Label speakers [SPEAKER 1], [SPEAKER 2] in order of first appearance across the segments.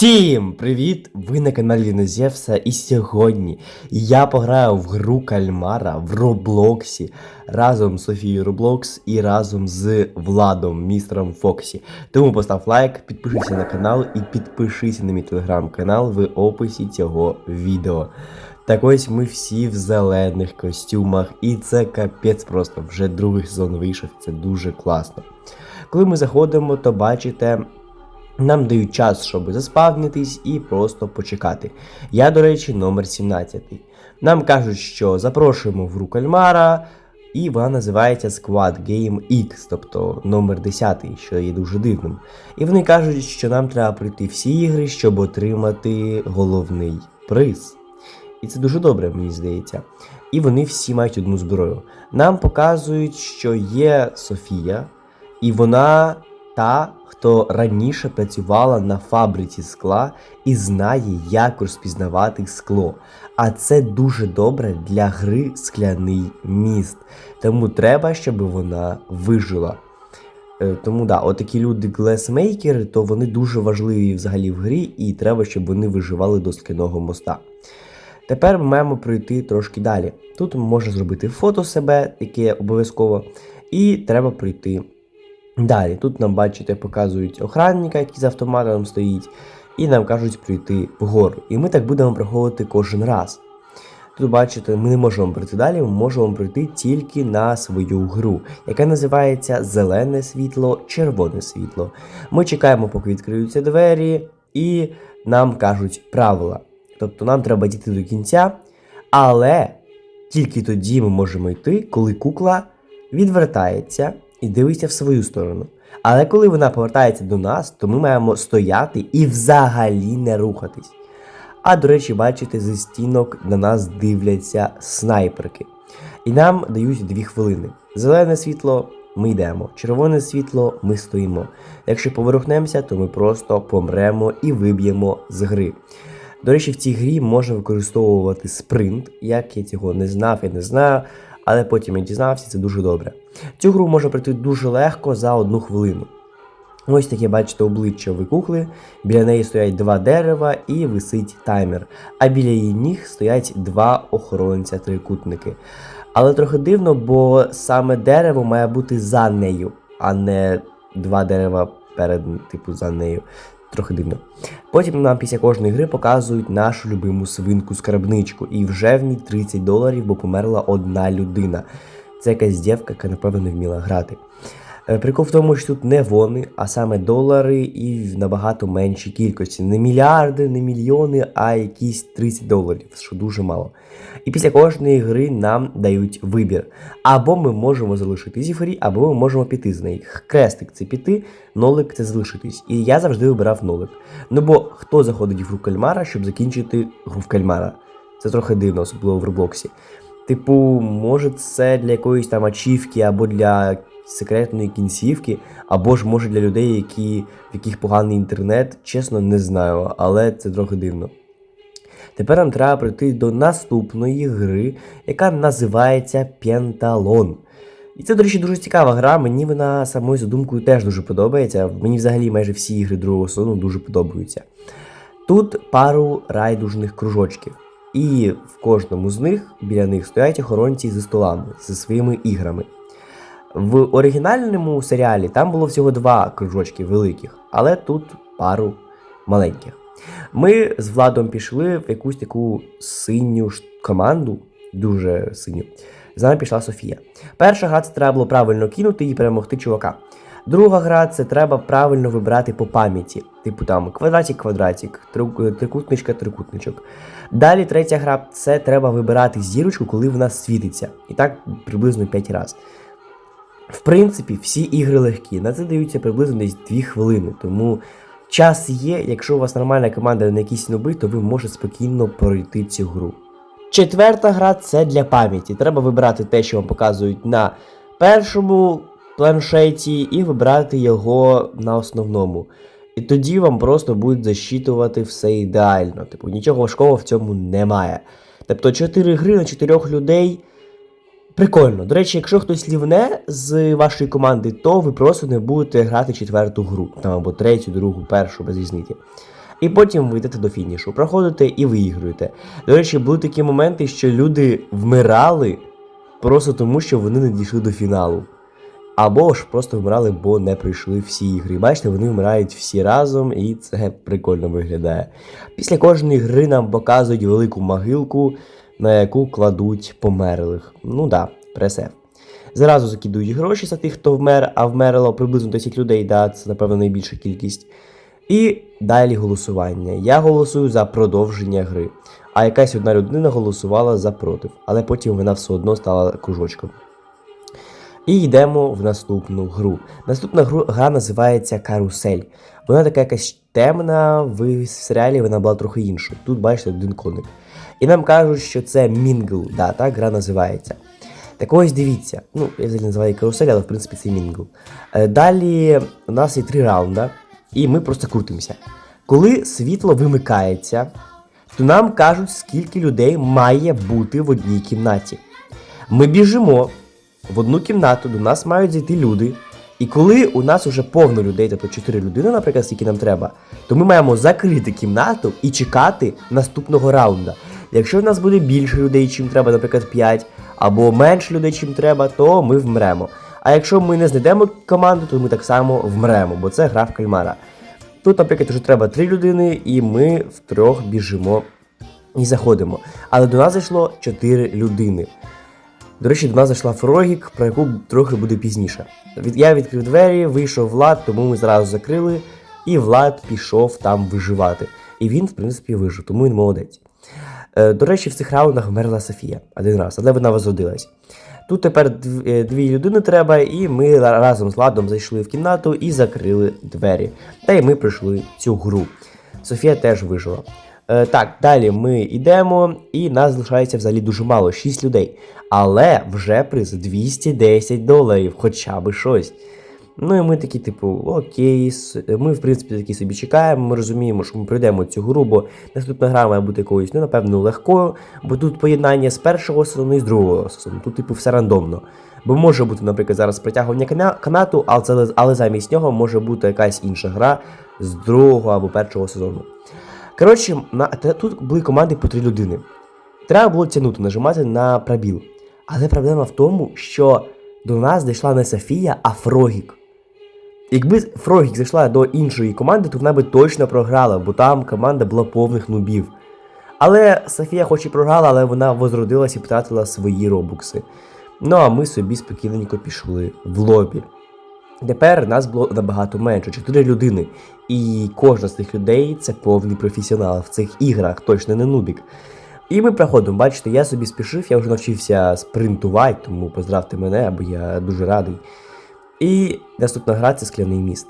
[SPEAKER 1] Всім привіт! Ви на каналі Нозєвса і сьогодні я пограю в гру Кальмара в Роблоксі разом з Софією Роблокс і разом з Владом, містером Фоксі. Тому постав лайк, підпишися на канал і підпишися на мій телеграм-канал в описі цього відео. Так ось ми всі в зелених костюмах, і це капець просто вже другий сезон вийшов, це дуже класно. Коли ми заходимо, то бачите. Нам дають час, щоб заспавнитись і просто почекати. Я, до речі, номер 17. Нам кажуть, що запрошуємо в гру кальмара, і вона називається Squad Game X, тобто номер 10, що є дуже дивним. І вони кажуть, що нам треба пройти всі ігри, щоб отримати головний приз. І це дуже добре, мені здається. І вони всі мають одну зброю. Нам показують, що є Софія, і вона та, хто раніше працювала на фабриці скла і знає, як розпізнавати скло. А це дуже добре для гри скляний міст. Тому треба, щоб вона вижила. Е, Тому да, отакі люди глесмейкери, то вони дуже важливі взагалі в грі, і треба, щоб вони виживали до скляного моста. Тепер ми маємо пройти трошки далі. Тут можна зробити фото себе, яке обов'язково, і треба пройти Далі, тут нам, бачите, показують охранника, який з автоматом стоїть, і нам кажуть пройти вгору. І ми так будемо проходити кожен раз. Тут, бачите, ми не можемо пройти далі, ми можемо пройти тільки на свою гру, яка називається Зелене світло, червоне світло. Ми чекаємо, поки відкриються двері, і нам кажуть правила. Тобто нам треба дійти до кінця, але тільки тоді ми можемо йти, коли кукла відвертається і дивиться в свою сторону. Але коли вона повертається до нас, то ми маємо стояти і взагалі не рухатись. А до речі, бачите, зі стінок на нас дивляться снайперки. І нам дають дві хвилини. Зелене світло ми йдемо, червоне світло ми стоїмо. Якщо поворухнемося, то ми просто помремо і виб'ємо з гри. До речі, в цій грі можна використовувати спринт. Як я цього не знав, я не знаю, але потім я дізнався, це дуже добре. Цю гру можна пройти дуже легко за одну хвилину. Ось таке, бачите, обличчя викухли, біля неї стоять два дерева і висить таймер. А біля її ніг стоять два охоронця трикутники. Але трохи дивно, бо саме дерево має бути за нею, а не два дерева перед, типу, за нею. Трохи дивно. Потім нам після кожної гри показують нашу любиму свинку скарбничку, і вже в ній 30 доларів, бо померла одна людина. Це якась дівка, яка напевно не вміла грати. Е, Прикол в тому, що тут не вони, а саме долари і в набагато меншій кількості. Не мільярди, не мільйони, а якісь 30 доларів, що дуже мало. І після кожної гри нам дають вибір. Або ми можемо залишитись в грі, або ми можемо піти з неї. Крестик це піти, нолик це залишитись. І я завжди вибирав нолик. Ну бо хто заходить в гру кальмара, щоб закінчити гру в кальмара? Це трохи дивно, особливо в Роблоксі. Типу, може, це для якоїсь там ачівки або для секретної кінцівки, або ж може для людей, які, в яких поганий інтернет, чесно, не знаю, але це трохи дивно. Тепер нам треба прийти до наступної гри, яка називається Пенталон. І це, до речі, дуже цікава гра. Мені вона самою задумкою теж дуже подобається. Мені взагалі майже всі ігри другого сезону дуже подобаються. Тут пару райдужних кружочків. І в кожному з них біля них стоять охоронці зі столами зі своїми іграми. В оригінальному серіалі там було всього два кружочки великих, але тут пару маленьких. Ми з Владом пішли в якусь таку синю команду, дуже синю. За нами пішла Софія. Перша гра це треба було правильно кинути і перемогти чувака. Друга гра це треба правильно вибирати по пам'яті. Типу там квадратик, квадратик, трикутничка, трикутничок. Далі третя гра це треба вибирати зірочку, коли вона світиться. І так приблизно 5 разів. В принципі, всі ігри легкі. На це даються приблизно десь 2 хвилини. Тому час є, якщо у вас нормальна команда на якісь ноби, то ви можете спокійно пройти цю гру. Четверта гра це для пам'яті. Треба вибирати те, що вам показують на першому планшеті, і вибирати його на основному. І тоді вам просто будуть засчитувати все ідеально. Типу, нічого важкого в цьому немає. Тобто 4 гри на 4 людей. Прикольно. До речі, якщо хтось лівне з вашої команди, то ви просто не будете грати четверту гру, там або третю, другу, першу, без різниці. І потім ви йдете до фінішу, проходите і виігруєте. До речі, були такі моменти, що люди вмирали просто тому, що вони не дійшли до фіналу. Або ж просто вмирали, бо не пройшли всі ігри. Бачите, вони вмирають всі разом, і це прикольно виглядає. Після кожної гри нам показують велику могилку, на яку кладуть померлих. Ну да, пресеф. Зразу закидують гроші за тих, хто вмер, а вмерло приблизно 10 людей, да, це, напевно, найбільша кількість. І далі голосування. Я голосую за продовження гри. А якась одна людина голосувала за против, але потім вона все одно стала кружочком. І йдемо в наступну гру. Наступна гра називається Карусель. Вона така якась темна, в серіалі вона була трохи інша. Тут бачите один коник. І нам кажуть, що це Мінгл, да, так гра називається. Так ось дивіться. Ну, я взагалі називаю карусель, але в принципі це Мінгл. Е, Далі у нас є три раунди, і ми просто крутимося. Коли світло вимикається, то нам кажуть, скільки людей має бути в одній кімнаті. Ми біжимо в одну кімнату, до нас мають зайти люди. І коли у нас вже повно людей, тобто 4 людини, наприклад, скільки нам треба, то ми маємо закрити кімнату і чекати наступного раунда. Якщо в нас буде більше людей, чим треба, наприклад, 5, або менше людей, чим треба, то ми вмремо. А якщо ми не знайдемо команду, то ми так само вмремо, бо це гра в кальмара. Тут, наприклад, вже треба 3 людини, і ми втрьох біжимо і заходимо. Але до нас зайшло 4 людини. До речі, до нас зайшла Фрогік, про яку трохи буде пізніше. Я відкрив двері, вийшов Влад, тому ми зразу закрили, і Влад пішов там виживати. І він, в принципі, вижив, тому він молодець. Е, До речі, в цих раундах вмерла Софія один раз, але вона возродилась. Тут тепер е, дві людини треба, і ми разом з Владом зайшли в кімнату і закрили двері. Та й ми пройшли цю гру. Софія теж вижила. Е, так, далі ми йдемо, і нас залишається взагалі дуже мало 6 людей. Але вже приз 210 доларів, хоча би щось. Ну і ми такі, типу, окей, ми, в принципі, такі собі чекаємо, ми розуміємо, що ми пройдемо цю гру, бо наступна гра має бути якоюсь, ну, напевно, легкою, бо тут поєднання з першого сезону і з другого сезону. Тут, типу, все рандомно. Бо може бути, наприклад, зараз притягування кана- канату, але, але замість нього може бути якась інша гра з другого або першого сезону. Коротше, на, тут були команди по три людини. Треба було тягнути, нажимати на пробіл. Але проблема в тому, що до нас дійшла не Софія, а Фрогік. Якби Фрогік зайшла до іншої команди, то вона би точно програла, бо там команда була повних нубів. Але Софія хоч і програла, але вона возродилась і втратила свої робукси. Ну а ми собі спокійненько пішли в лобі. Тепер нас було набагато менше, 4 людини. І кожна з цих людей це повний професіонал в цих іграх, точно не нубік. І ми проходимо, бачите, я собі спішив, я вже навчився спринтувати, тому поздравте мене, бо я дуже радий. І наступна гра це скляний міст.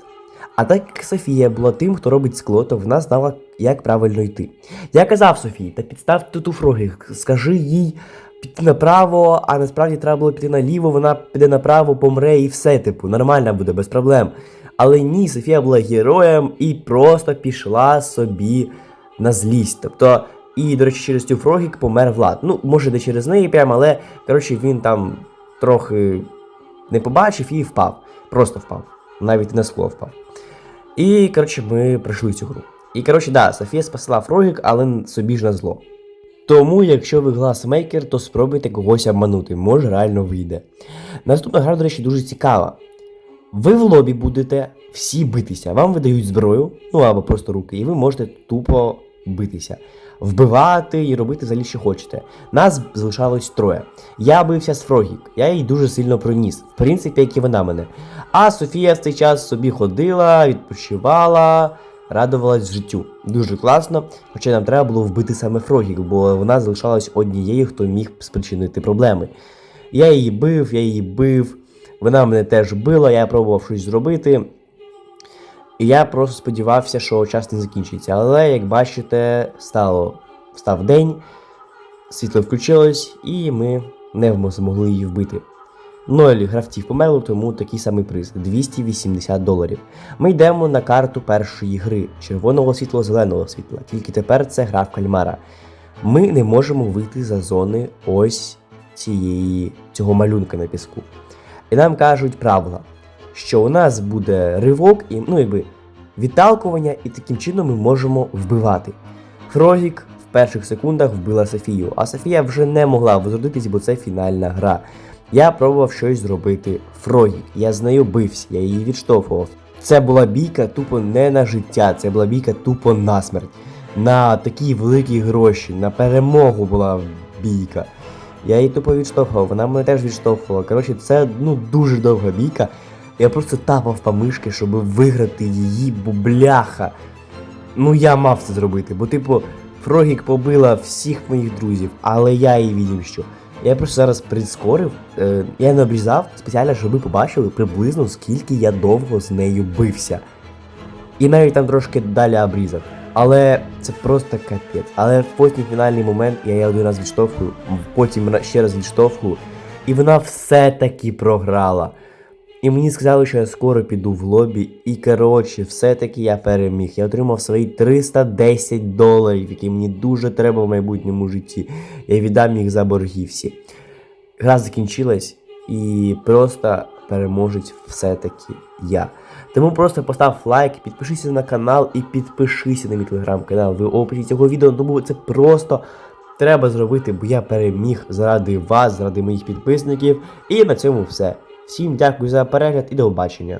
[SPEAKER 1] А так як Софія була тим, хто робить скло, то вона знала, як правильно йти. Я казав Софії, та підстав тут у фроги, скажи їй піти направо, а насправді треба було піти наліво, вона піде направо, помре і все, типу, нормально буде, без проблем. Але ні, Софія була героєм і просто пішла собі на злість. Тобто, і, до речі, через цю Фрогік помер Влад. Ну, може, не через неї прямо, але коротше він там трохи не побачив і впав. Просто впав. Навіть на скло впав. І, коротше, ми пройшли цю гру. І, коротше, да, Софія спасла Фрогік, але собі ж на зло. Тому, якщо ви гласмейкер, то спробуйте когось обманути, може реально вийде. Наступна гра, до речі, дуже цікава. Ви в лобі будете всі битися, вам видають зброю, ну або просто руки, і ви можете тупо битися, вбивати і робити взагалі, що хочете. Нас залишалось троє. Я бився з Фрогік, я її дуже сильно проніс, в принципі, як і вона мене. А Софія в цей час собі ходила, відпочивала, радувалась життю. Дуже класно, хоча нам треба було вбити саме Фрогік, бо вона залишалась однією, хто міг спричинити проблеми. Я її бив, я її бив, вона мене теж била, я пробував щось зробити. І я просто сподівався, що час не закінчиться. Але, як бачите, стало, став день, світло включилось, і ми не змогли її вбити. Ноль гравців померло, тому такий самий приз 280 доларів. Ми йдемо на карту першої гри червоного світла, зеленого світла. Тільки тепер це гра в кальмара. Ми не можемо вийти за зони ось цієї, цього малюнка на піску. І нам кажуть правила, що у нас буде ривок, і ну якби відталкування, і таким чином ми можемо вбивати. Фрогік в перших секундах вбила Софію, а Софія вже не могла возродитись, бо це фінальна гра. Я пробував щось зробити Фрогік. Я з нею бився, я її відштовхував. Це була бійка тупо не на життя, це була бійка тупо на смерть. На такі великі гроші, на перемогу була бійка. Я її тупо відштовхував, вона мене теж відштовхувала. Коротше, це ну дуже довга бійка. Я просто тапав по мишки, щоб виграти її, бо бляха. Ну я мав це зробити, бо типу Фрогік побила всіх моїх друзів, але я її відім що. Я просто зараз прискорив, е, я не обрізав спеціально, щоб ви побачили приблизно скільки я довго з нею бився. І навіть там трошки далі обрізав. Але це просто капець. Але потім фінальний момент я її один раз відштовхую, потім ще раз відштовхую, і вона все-таки програла. І мені сказали, що я скоро піду в лобі, і коротше, все-таки я переміг. Я отримав свої 310 доларів, які мені дуже треба в майбутньому житті. Я віддам їх за борги всі. Гра закінчилась, і просто переможець все-таки я. Тому просто постав лайк, підпишися на канал і підпишися на мій телеграм-канал. Ви описі цього відео, тому це просто треба зробити, бо я переміг заради вас, заради моїх підписників. І на цьому все. Всім дякую за перегляд і до побачення.